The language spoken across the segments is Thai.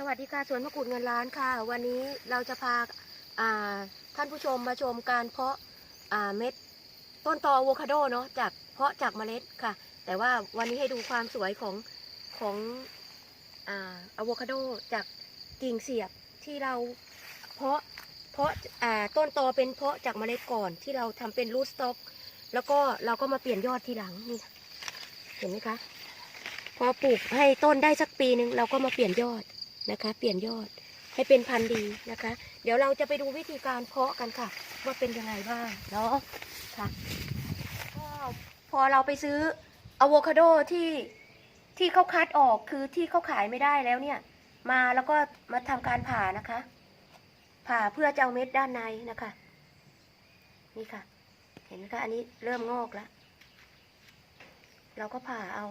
สวัสดีค่ะสวนมะกรูดเงินล้านค่ะ วันนี้เราจะพาาท่านผู้ชมมาชมการเพาะาเม็ดต้นตออะโวคาโดเนาะจากเพาะจากเมล็ดค่ะ แต่ว่าวันนี้ให้ดูความสวยของของอะโวคาโดจากกิ่งเสียบที่เราเพาะเพาะาต้นตอเป็นเพาะจากเมล็ดก่อนที่เราทำเป็นรูทสต็อก แล้วก็เราก็มาเปลี่ยนยอดทีหลังนี่เห็นไหมคะพอปลูกให้ต้นได้สักปีหนึ่งเราก็มาเปลี่ยนยอด นะคะ เปลี่ยนยอดให้เป็นพันธุ์ดีนะคะ เดี๋ยวเราจะไปดูวิธีการเพาะกันค่ะ ว่าเป็นยังไงบ้างเนาะค่ะก็พอเราไปซื้ออะโวคาโดที่ที่เขาคัดออกคือที่เขาขายไม่ได้แล้วเนี่ย มาแล้วก็มาทำการผ่านะคะ ผ่าเพื่อจะเอาเม็ดด้านในนะคะ นี่ค่ะ เห็นไหมคะอันนี้เริ่มงอกแล้วเราก็ผ่าเอา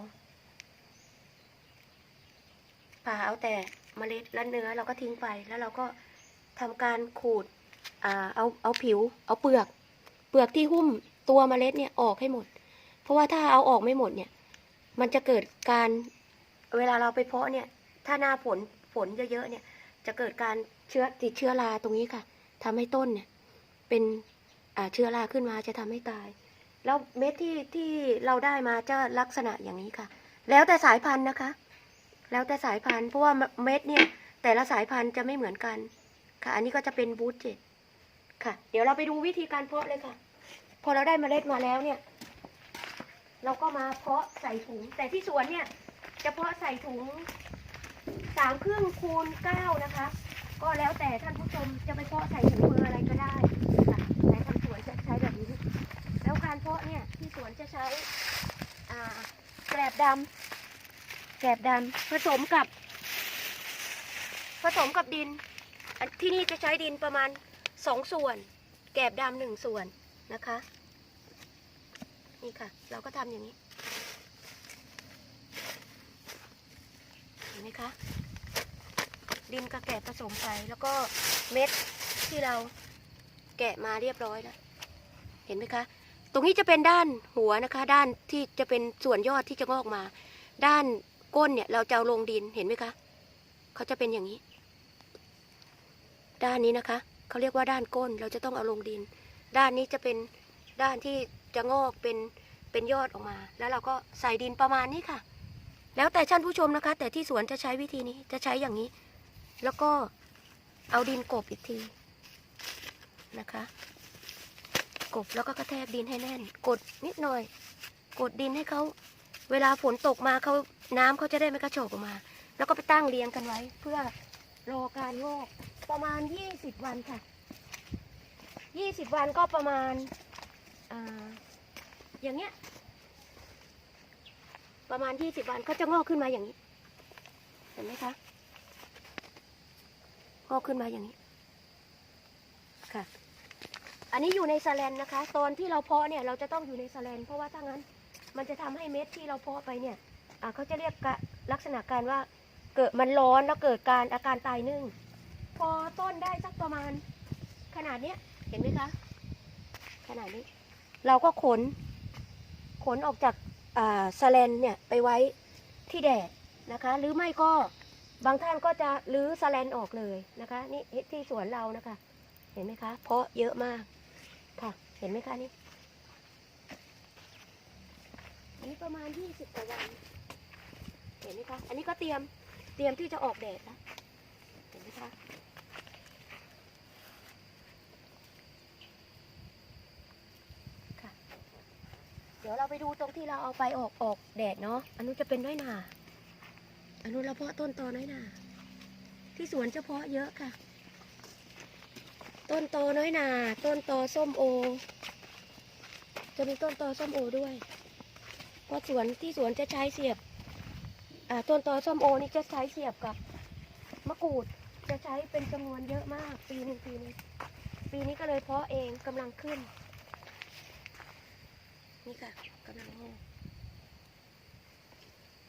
ผ่าเอาแต่ เมล็ดและเนื้อเราก็ทิ้งไป แล้วเราก็ทำการขูดเอาเอาผิว เอาเปลือก เปลือกที่หุ้มตัวเมล็ดเนี่ยออกให้หมด เพราะว่าถ้าเอาออกไม่หมดเนี่ย มันจะเกิดการเวลาเราไปเพาะเนี่ย ถ้าหน้าฝนฝนเยอะๆเนี่ย จะเกิดการเชื้อติดเชื้อราตรงนี้ค่ะทำให้ต้นเนี่ยเป็นเชื้อราขึ้นมาจะทำให้ตาย แล้วเม็ดที่ที่เราได้มาจะลักษณะอย่างนี้ค่ะ แล้วแต่สายพันธุ์นะคะ แล้วแต่สายพันธุ์เพราะว่าเม็ดเนี่ย แต่ละสายพันธุ์จะไม่เหมือนกัน ค่ะ อันนี้ก็จะเป็นบูทเจ็ดค่ะ เดี๋ยวเราไปดูวิธีการเพาะเลยค่ะ พอเราได้เมล็ดมาแล้วเนี่ย เราก็มาเพาะใส่ถุง แต่ที่สวนเนี่ย จะเพาะใส่ถุงสามครึ่งคูณเก้านะคะ ก็แล้วแต่ท่านผู้ชมจะไปเพาะใส่ถุงมืออะไรก็ได้ค่ะแต่ทางสวนจะใช้แบบนี้ แล้วการเพาะเนี่ยที่สวนจะใช้แกลบดำ แกบดำผสมกับ ผสมกับดิน ที่นี่จะใช้ดินประมาณสองส่วน แกบดำหนึ่งส่วนนะคะ นี่ค่ะ เราก็ทำอย่างนี้ เห็นไหมคะ ดินกับแกบผสมไปแล้วก็เม็ดที่เราแกะมาเรียบร้อยแล้ว เห็นไหมคะ ตรงนี้จะเป็นด้านหัวนะคะ ด้านที่จะเป็นส่วนยอดที่จะงอกมา ด้าน ก้นเนี่ยเราจะเอาลงดินเห็นไหมคะเขาจะเป็นอย่างนี้ ด้านนี้นะคะเขาเรียกว่าด้านก้นเราจะต้องเอาลงดิน ด้านนี้จะเป็นด้านที่จะงอกเป็นเป็นยอดออกมา แล้วเราก็ใส่ดินประมาณนี้ค่ะ แล้วแต่ท่านผู้ชมนะคะ แต่ที่สวนจะใช้วิธีนี้จะใช้อย่างนี้ แล้วก็เอาดินกบอีกทีนะคะ กบแล้วก็กระแทกดินให้แน่น กดนิดหน่อย กดดินให้เขาเวลาฝนตกมาเขา น้ำเขาจะได้ไม่กระโชกออกมา แล้วก็ไปตั้งเรียงกันไว้ เพื่อรอการงอกประมาณยี่สิบวันค่ะยี่สิบวันก็ประมาณอ่าอย่างเงี้ย ประมาณยี่สิบวันก็จะงอกขึ้นมาอย่างนี้ เห็นไหมคะ งอกขึ้นมาอย่างนี้ ค่ะ อันนี้อยู่ในสแลนนะคะ ตอนที่เราเพาะเนี่ย เราจะต้องอยู่ในสแลนเพราะว่าถ้างั้น มันจะทำให้เม็ดที่เราเพาะไปเนี่ย อ่าเขาจะเรียกลักษณะการว่าเกิดมันร้อนแล้วเกิดการอาการตายนึ่ง พอต้นได้สักประมาณ ขนาดเนี้ยเห็นไหมคะ ขนาดนี้ เราก็ขน ขนออกจากอ่าสแลนเนี่ยไปไว้ที่แดดนะคะ หรือไม่ก็บางท่านก็จะรื้อสแลนออกเลยนะคะ นี่ที่สวนเรานะคะ เห็นไหมคะ เพราะเยอะมากค่ะ เห็นไหมคะนี่อันนี้ประมาณยี่สิบกว่าวัน ห็นไหมคะ อันนี้ก็เตรียมเตรียมที่จะออกแดดแล้วเห็นไหมคะค่ะเดี๋ยวเราไปดูตรงที่เราเอาไปออกออกแดดเนาะอันนู้นจะเป็นน้อยหนาอันนู้นเราเพาะต้นตอน้อยหนาที่สวนจะเพาะเยอะค่ะ ต้นโตน้อยหนา ต้นโตส้มโอ จะมีต้นโตส้มโอด้วยเพราะสวนที่สวนจะใช้เสียบ ต้นโตส้มโอนี่จะใช้เสียบกับมะกรูดจะใช้เป็นจำนวนเยอะมาก ปีหนึ่งปีหนึงปีนี้ก็เลยเพาะเองกำลังขึ้น นี่ค่ะกำลังงอก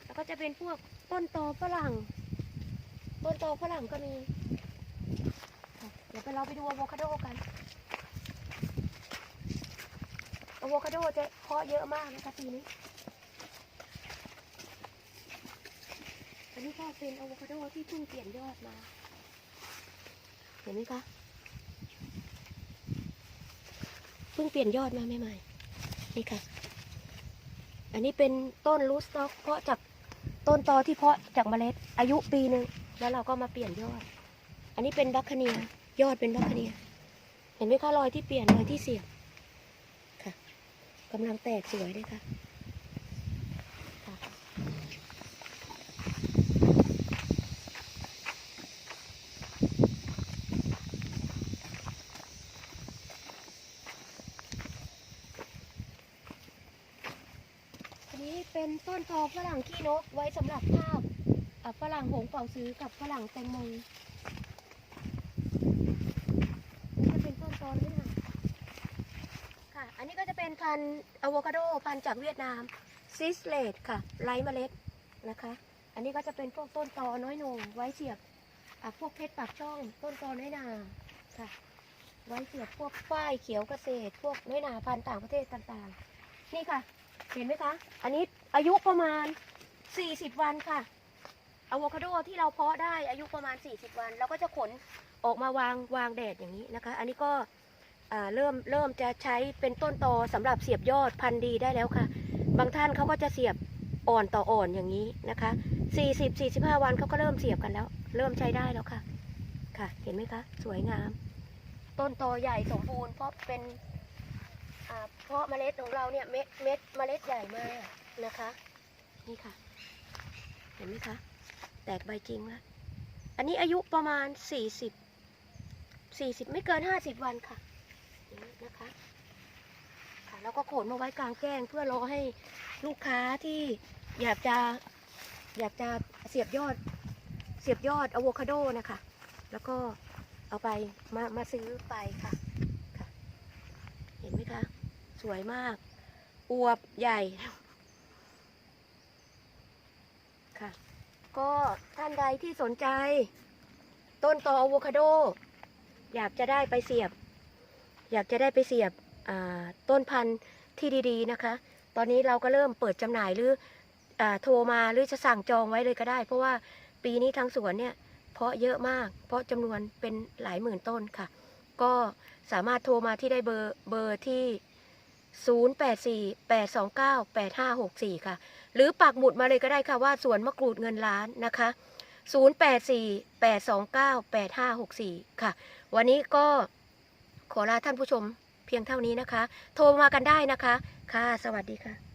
แล้วก็จะเป็นพวกต้นโตฝรั่ง ต้นโตฝรั่งก็มี เดี๋ยวไปเราไปดูอะโวคาโดกันอะโวคาโดจะเพาะเยอะมากนะคะปีนี้ อันนี้ก็เป็นอะโวคาโดที่เพิ่งเปลี่ยนยอดมา เห็นไหมคะ เพิ่งเปลี่ยนยอดมาใหม่ๆนี่ค่ะ อันนี้เป็นต้นรูสต็อกเพาะจากต้นตอที่เพาะจากเมล็ดอายุปีหนึ่งแล้วเราก็มาเปลี่ยนยอด อันนี้เป็นบัคคเนีย ยอดเป็นบัคคเนีย เห็นไหมคะรอยที่เปลี่ยนรอยที่เสียบค่ะกำลังแตกสวยเลยค่ะ อันนี้ เป็นต้นตอฝรั่งขี้นกไว้สำหรับภาพฝรั่งหงส์เป่าซื้อกับฝรั่งแตงโมนี่จะเป็นต้นตอนี่ค่ะค่ะ อันนี้ก็จะเป็นพันอะโวคาโดพันจากเวียดนามซิสเลตค่ะไร้เมล็ดนะคะ อันนี้ก็จะเป็นพวกต้นตอน้อยหนงไว้เสียบพวกเพชรปากช่อง ต้นตอน้อยนาค่ะ ไว้เสียบพวกฝ้ายเขียวเกษตร พวกน้อยนาพันธุ์ต่างประเทศต่างๆ นี่ค่ะ เห็นไหมคะ อันนี้อายุประมาณ 40 วันค่ะอะโวคาโดที่เราเพาะได้อายุประมาณ 40 วันเราก็จะขนออกมาวางวางแดดอย่างนี้นะคะ อันนี้ก็เริ่มเริ่มจะใช้เป็นต้นตอสำหรับเสียบยอดพันธุ์ดีได้แล้วค่ะ บางท่านเขาก็จะเสียบอ่อนต่ออ่อนอย่างนี้นะคะ 40 45 วันเขาก็เริ่มเสียบกันแล้ว เริ่มใช้ได้แล้วค่ะ ค่ะ เห็นไหมคะ สวยงาม ต้นตอใหญ่สมบูรณ์เพราะเป็น เพราะเมล็ดของเราเนี่ยเม็ดเม็ดเมล็ดใหญ่มากนะคะ นี่ค่ะ เห็นไหมคะ แตกใบจริงแล้วอันนี้อายุประมาณสี่สิบสี่สิบไม่เกินห้าสิบวันค่ะนะคะค่ะแล้วก็โขนมาไว้กลางแจ้งเพื่อรอให้ลูกค้าที่อยากจะอยากจะเสียบยอดเสียบยอดอะโวคาโดนะคะ แล้วก็เอาไปมามาซื้อไปค่ะ สวยมาก อวบใหญ่ ค่ะ ก็ท่านใดที่สนใจ ต้นตออะโวคาโด อยากจะได้ไปเสียบ อยากจะได้ไปเสียบต้นพันธุ์ที่ดีๆนะคะ ตอนนี้เราก็เริ่มเปิดจำหน่ายหรืออโทรมาหรือจะสั่งจองไว้เลยก็ได้ เพราะว่าปีนี้ทางสวนเนี่ยเพาะเยอะมาก เพราะจำนวนเป็นหลายหมื่นต้นค่ะ ก็สามารถโทรมาที่ได้เบอร์เบอร์ที่ 0848298564 ค่ะ หรือปักหมุดมาเลยก็ได้ค่ะว่าสวนมะกรูดเงินล้านนะคะ 0848298564 ค่ะ วันนี้ก็ขอลาท่านผู้ชมเพียงเท่านี้นะคะ โทรมากันได้นะคะ ค่ะ สวัสดีค่ะ